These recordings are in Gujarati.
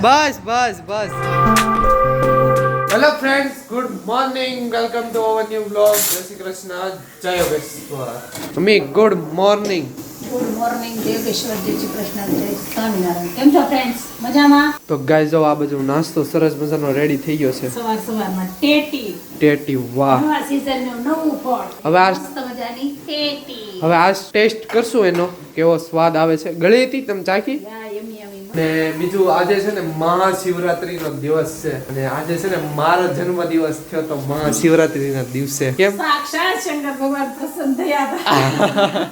બસ બસ બસ. Hello friends good morning welcome to our new blog જય શ્રી કૃષ્ણ જય Yogeshwar mummy good morning good morning Deveshwar જય શ્રી કૃષ્ણ જય સ્વામિનારાયણ કેમ છો ફ્રેન્ડ્સ મજામાં? તો ગાઈઝ જો આ બધું નાસ્તો સરસ મજાનો રેડી થઈ ગયો છે. સવાર સવારમાં ટેટી. ટેટી વાહ. નવા સીઝનનું નવું ફળ. હવે આ- મસ્ત મજાની ટેટી. હવે આ ટેસ્ટ કરશું એનો. કેવો સ્વાદ આવે છે. ગળી હતી તમે ચાખી? ને બીજું આજે છે ને મહાશિવરાત્રીનો દિવસ છે. અને આજે છે ને મારો જન્મ દિવસ થયો તો મહાશિવરાત્રીના દિવસે. કેમ? સાક્ષાત શંકર ભગવાન પ્રસન્ન થયા હતા.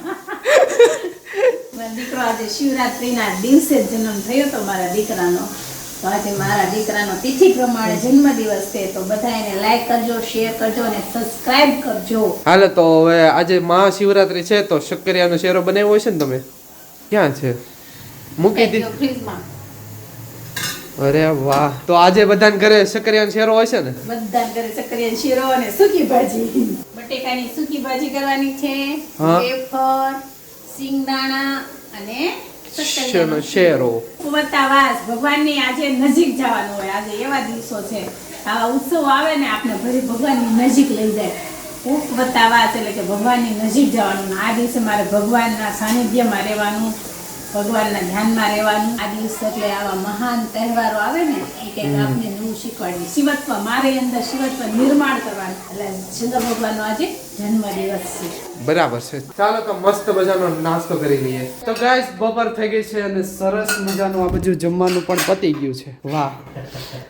દીકરો આજે શિવરાત્રીના દિવસે જન્મ થયો તો મારા દીકરાનો. તો આજે મારા દીકરાનો તિથિ પ્રમાણે જન્મ દિવસ છે તો બધા એને લાઈક કરજો શેર કરજો અને સબસ્ક્રાઇબ કરજો. હાલે તો હવે આજે મહાશિવરાત્રી છે તો શક્કરિયાનો શેરો બનાવ્યો છે ને તમે? ક્યાં છે? મૂકી દી. અરે વાહ. તો આજે બધાને ઘરે શક્કરિયાનો શેરો હોય છે ને? બધા ઘરે સક્કરિયા શેરો અને સૂકી ભાજી. બટેકાની સૂકી ભાજી કરવાની છે વેફર સિંગદાણા અને શેનો શેરો. કુંવરતાવાસ ભગવાનની આજે નજીક જવાનું હોય. આજે એવા દિવસો છે. આવા ઉત્સવ આવે ને આપણે ભરી ભગવાનની નજીક લઈ જાય. ઉપવતાવાસ એટલે કે ભગવાનની નજીક જવાનું. આ દિવસે મારે ભગવાનના સાનિધ્યમાં રહેવાનું. ભગવાનના ધ્યાનમાં રહેવાનું. આ દિવસ એટલે આવા મહાન તહેવારો આવે ને એ કંઈક આપણે નવું શીખવાડ્યું શિવત્વ મારે અંદર શિવત્વ નિર્માણ કરવાનું. એટલે શંકર ભગવાનનો આજે જન્મદિવસ છે. બરાબર છે. ચાલો તો મસ્ત મજાનો નાસ્તો કરી લઈએ. તો ગાઈસ બપોર થઈ ગઈ છે અને સરસ મજાનું આ બધું જમવાનું પણ પતી ગયું છે. વાહ.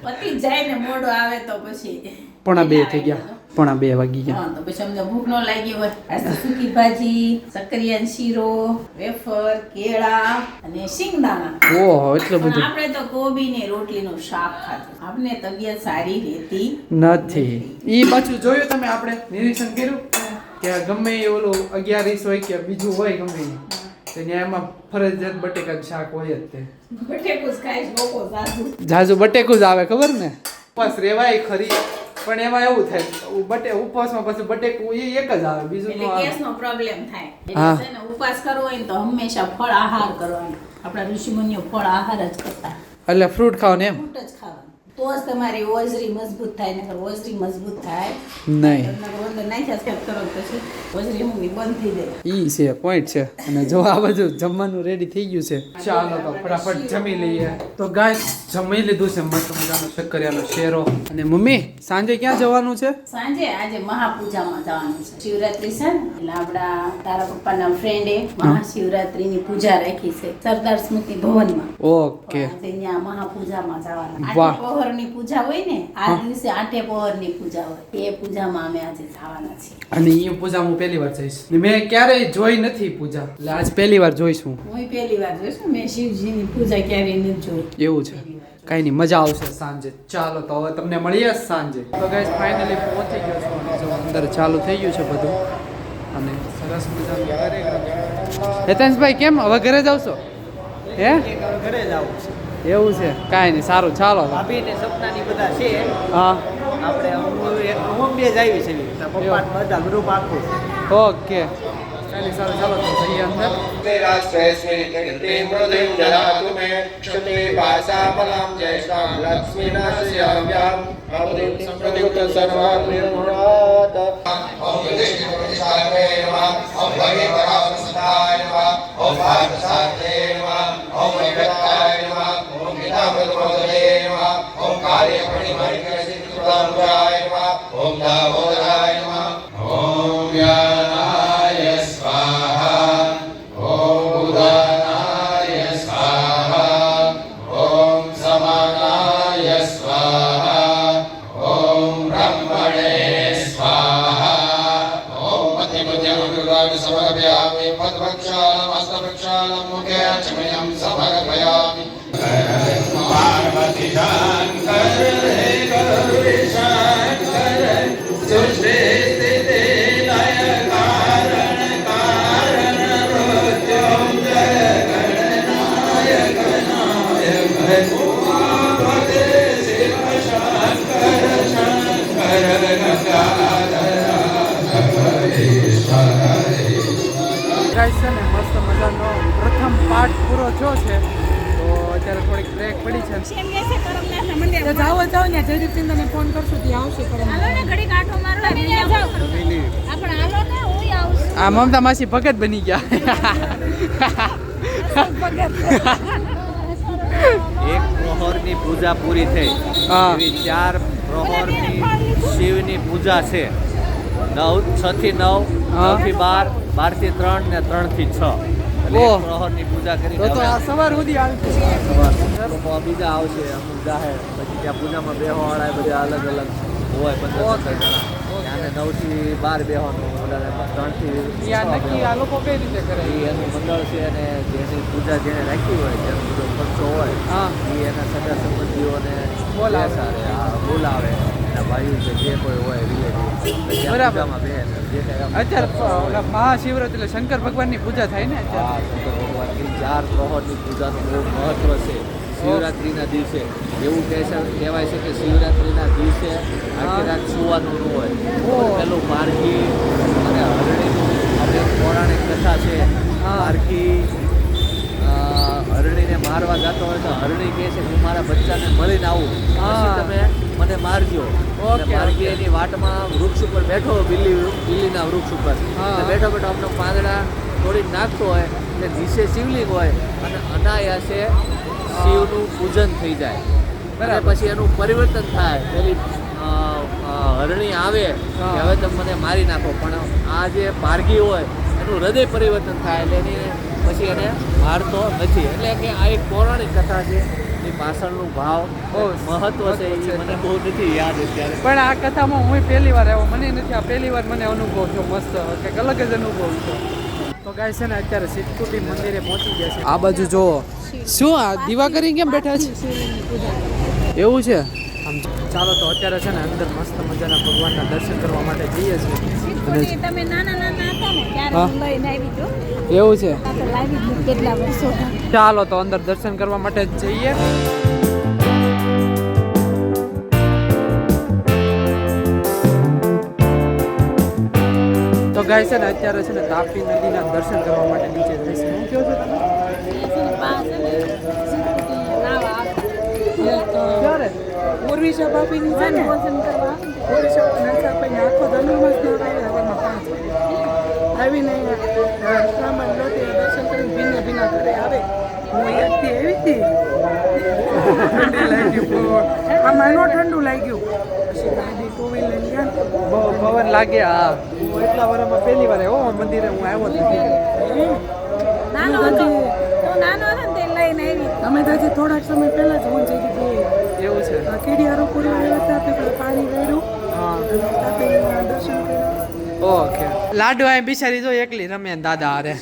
પતિ જાય ને મોડો આવે તો પછી પણ આ બે થઈ ગયા. પોણા બે વાગી ગયા. તો પછી અમને ભૂખ ન લાગી હોય. આજ સૂકી ભાજી સક્કરિયાનો શીરો વેફર કેળા અને શિંગદાણા. ઓહો એટલું બધું. આપણે તો કોબી ને રોટલીનું શાક ખાધું. આપણે તબિયત સારી રહેતી નથી. ઈ પાછું જોયું તમે આપણે નિરીક્ષણ કર્યું? કે ગમે એ ઓલું અગિયારીસ હોય કે બીજું હોય ગમે તો ત્યાં એમાં ફરજિયાત બટેકા શાક હોય જ તે. બટેકું જ ખાઈશ સાસુ જાજુ બટેકું જ આવે ખબર ને? બસ રેવાય ખરી. પણ એમાં એવું થાય બટે ઉપવાસમાં પછી બટેકું એ એક જ આવે બીજું ન એટલે ગેસનો પ્રોબ્લેમ થાય. એટલે છે ને ઉપવાસ કરવો હોય તો હંમેશા ફળ આહાર કરવાનો. આપણા ઋષિમુનિઓ ફળ આહાર જ કરતા. એટલે ફ્રૂટ ખાવ એમ? ફ્રૂટ જ ખાવાનું. તો જ તમારી ઓજરી મજબૂત થાય નકર ઓજરી મજબૂત થાય. નહીં. નકર નાખ્યા છે કરો પછી ઓજરી અમુકની બંધ થઈ જાય. ઈ છે પોઈન્ટ છે. અને જો આ બધું જમવાનું રેડી થઈ ગયું છે. ચાલો તો ફટાફટ જમી લઈએ. તો ગાય જમી લીધું છે મસ્ત મજાનો શક્કરિયાનો શેરો. અને મમ્મી સાંજે ક્યાં જવાનું છે? સાંજે આજે મહાપૂજામાં જવાનું છે. શિવરાત્રી છે ને આપણા તારા પપ્પાના ફ્રેન્ડે મહાશિવરાત્રીની પૂજા રાખી છે સરદાર સ્મૃતિ ભવનમાં. ઓકે. ત્યાં મહાપૂજામાં જવાના. આઠે પહોરની પૂજા હોય ને આ દિવસે આઠે પહોરની પૂજા હોય. એ પૂજામાં અમે આજે જવાના છીએ. અને એ પૂજા હું પહેલી વાર જઈશ. મેં ક્યારેય જોઈ નથી પૂજા. એટલે આજ પહેલી વાર જોઈશું હું. પહેલી વાર જોઈશ મેં શિવજીની પૂજા ક્યારેય નથી જોઈ. એવું છે. કઈ નહીં મજા આવશે સાંજે. ચાલો તો હવે તમને મળીએ સાંજે. તો ગાઈસ ફાઇનલી પહોંચી ગયો છું અને જો અંદર ચાલુ થઈ ગયું છે બધું. અને સરસ મજાનું હેતેશભાઈ કેમ? હવે ઘરે જાવ છો હે? ઘરે જ આવું એવું છે. કાંઈ નહીં સારું ચાલો તો. ભાભી ને સપનાની બધા છે. હા. આપણે હું બે જ આવી છે. પપ્પા બધા ગ્રુપ આખું ઓકે. એટલી સારી ચાલો તો જઈએ અંદર. ઓમ કાર્ય પરિમાણ કરે છે ઓમ દામોદરાય ગાઈસ છે ને મસ્ત મજાનો પ્રથમ પાઠ પૂરો થયો છે. તો અત્યારે થોડીક બ્રેક પડી છે. જાઓ જાઓ ને જયદીપ તને ફોન કરશું ત્યાં આવશે પરમ તમે આ મમતા માસી ભગત બની ગયા. એક પ્રહોરની પૂજા પૂરી થઈ. ચાર પ્રહોરની શિવની પૂજા છે. નવ છ થી નવ નવથી બાર બારથી ત્રણ ને ત્રણથી છ. પ્રહરની પૂજા કરી તો તો આ સવાર સુધી આવશે બીજા આવશે અમુક જાહે પછી ત્યાં પૂજામાં બેહવાળા બધા અલગ અલગ હોય પંદર સત્તર જણા. અને નવથી બાર બેહવાનું ત્રણથી આ લોકો કઈ રીતે કરે? એ એનું મંડળ છે અને જેની પૂજા જેને રાખી હોય જેનો બધો ખર્ચો હોય હા. એ એના સગા સંબંધીઓને બોલાવે. બોલાવે. એના ભાઈઓ કે જે કોઈ હોય રિલેટિવ બરાબર. અત્યારે મહાશિવરાત્રી એટલે શંકર ભગવાનની પૂજા થાય ને હા શંકર ભગવાનની ચાર પ્રહરની પૂજાનું બહુ મહત્વ છે. શિવરાત્રિના દિવસે. એવું કહે કહેવાય છે કે શિવરાત્રિના દિવસે આખી રાત સુવાનું ન હોય. પેલું માર્ગી અને હરણીનું આપણે પૌરાણિક કથા છે. હા. હરણીને મારવા જતો હોય તો હરણી કહે છે હું મારા બચ્ચાને મળીને આવું. તમે મને મારજો. ઓકે, અને એની વાટમાં વૃક્ષ ઉપર બેઠો બિલ્લી બિલ્લીના વૃક્ષ ઉપર. બેઠો બેઠો આપણો પાંદડા તોડી નાખતો હોય એટલે નીચે શિવલિંગ હોય અને અનાયાસે શિવનું પૂજન થઈ જાય. બરાબર. પછી એનું પરિવર્તન થાય. પેલી હરણી આવે હવે તમે મને મારી નાખો. પણ આ જે પારગી હોય એનું હૃદય પરિવર્તન થાય એટલે એની પછી એને મારતો નથી. એટલે કે આ એક પૌરાણિક કથા છે. એ પાછળનું ભાવ બહુ મહત્વ છે. એ મને બહુ નથી યાદ અત્યારે. પણ આ કથામાં હું પહેલી વાર આવ્યો. મને નથી આ પહેલી વાર મને અનુભવ થયો મસ્ત કંઈક અલગ જ અનુભવ થયો. તો ગાય છે ને અત્યારે સિદ્ધકુટી મંદિરે પહોંચી ગયા છે. આ બાજુ જો શું આ? દીવા કરી કેમ બેઠા છે? એવું છે? આમ ચાલો તો અત્યારે છે ને અંદર મસ્ત મજાના ભગવાનના દર્શન કરવા માટે જઈએ છીએ. તમે નાના નાના હતા ને ત્યારે. લઈને આવી એવું છે? ચાલો તો અંદર દર્શન કરવા માટે જઈએ. તો ગાય છે ને અત્યારે છે ને તાપી નદીના દર્શન કરવા માટે નીચે જઈશું. શું કહો છો તમે? ક્યારે? પૂર્વિશા બાપીની છે ને આખો ધનુર્માસ નો આવ્યા હવામાં પાંચ વાગે આવીને શ્રાવણ લોટી દર્શન કરીને ભીને ભીના ઘરે આવે. હું એકથી આવી હતી. ઠંડી લાગી. આમાં નો ઠંડુ લાગ્યું. પછી ગાડી ટુ વ્હીલ લઈને ગયા. બહુ પવન લાગે હા. હું એટલા વર્ષમાં પહેલી વાર આવ્યો મંદિરે હું આવ્યો હતો. અમે તો થોડાક સમય પહેલા જ હું જઈ હતી. એવું છે. કીડિયારો પૂરી આવ્યા હતા પાણી વેડ્યું. હા. દર્શન કર્યા. ઓકે. લાડુ આ બિચારી જો એકલી રમે દાદા હારે.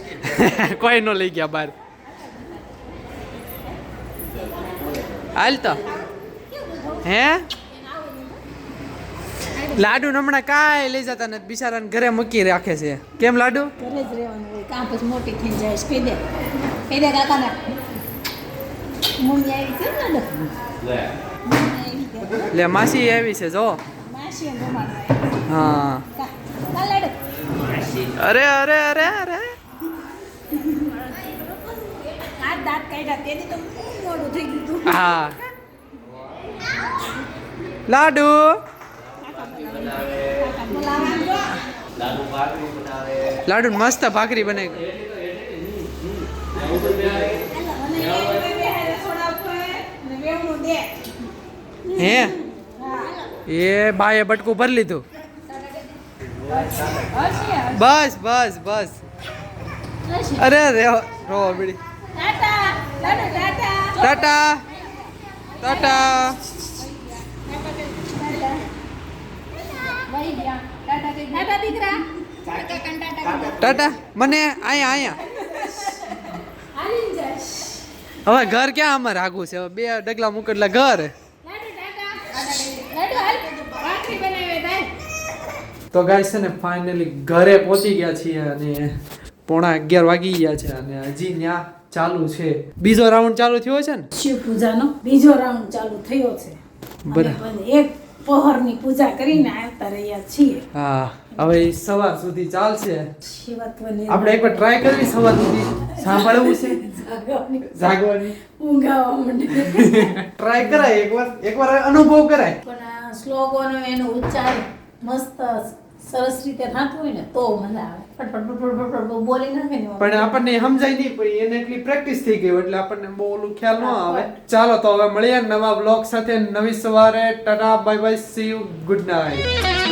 કોઈ નો લઈ ગયા બહાર હાલ તો. હે? લાડુ હમણાં કાંઈ લઈ જતા નથી. બિચારાને ઘરે મૂકી રાખે છે. કેમ લાડુ? ઘરે જ રહેવાનું હોય. કાં પછી મોટી થઈ જાય કહી દે કાકાના. દે મમ્મી આવી છે ને મમ્મી લે માસી આવી છે જો. હા અરે અરે અરે અરે હા લાડુ લાડુ મસ્ત ભાખરી બનાવી હે એ બાએ બટકું ભરી લીધું. બસ બસ બસ. અરે, રે, રો, બીડી. Ta ta. Ta ta. Ta ta. મને અહીંયા અહીંયા. હવે ઘર ક્યાં અમારે આગું છે? બે ડગલા મૂક ઘર. તો ગાય છે ને ફાઇનલી ઘરે પહોંચી ગયા છીએ અને પોણા અગિયાર વાગી ગયા છે અને હજી ત્યાં ચાલુ છે. બીજો રાઉન્ડ ચાલુ થયો છે ને? શિવ પૂજાનો બીજો રાઉન્ડ ચાલુ થયો છે. બરાબર. એક પહોરની પૂજા કરીને આવતા રહ્યા છીએ. હા હવે સવાર સુધી ચાલશે. આપણે એકવાર ટ્રાય કરવી સવાર સુધી. સાંભળવું છે? જાગવાની. ઊંઘ આવવા માંડે. ટ્રાય કરાય એકવાર એકવાર અનુભવ કરાય. પણ આ શ્લોકોનો એનો ઉચ્ચાર મસ્ત સરસ રીતે થતું હોય ને તો મજા આવે. બોલી નાખે ને પણ આપણને સમજાય નહીં પણ એને એટલી પ્રેક્ટિસ થઈ ગઈ એટલે આપણને બહુ ઓલું ખ્યાલ ન આવે. ચાલો તો હવે મળીએ નવા બ્લોગ સાથે. નવી સવારે. Tata bye bye see you good night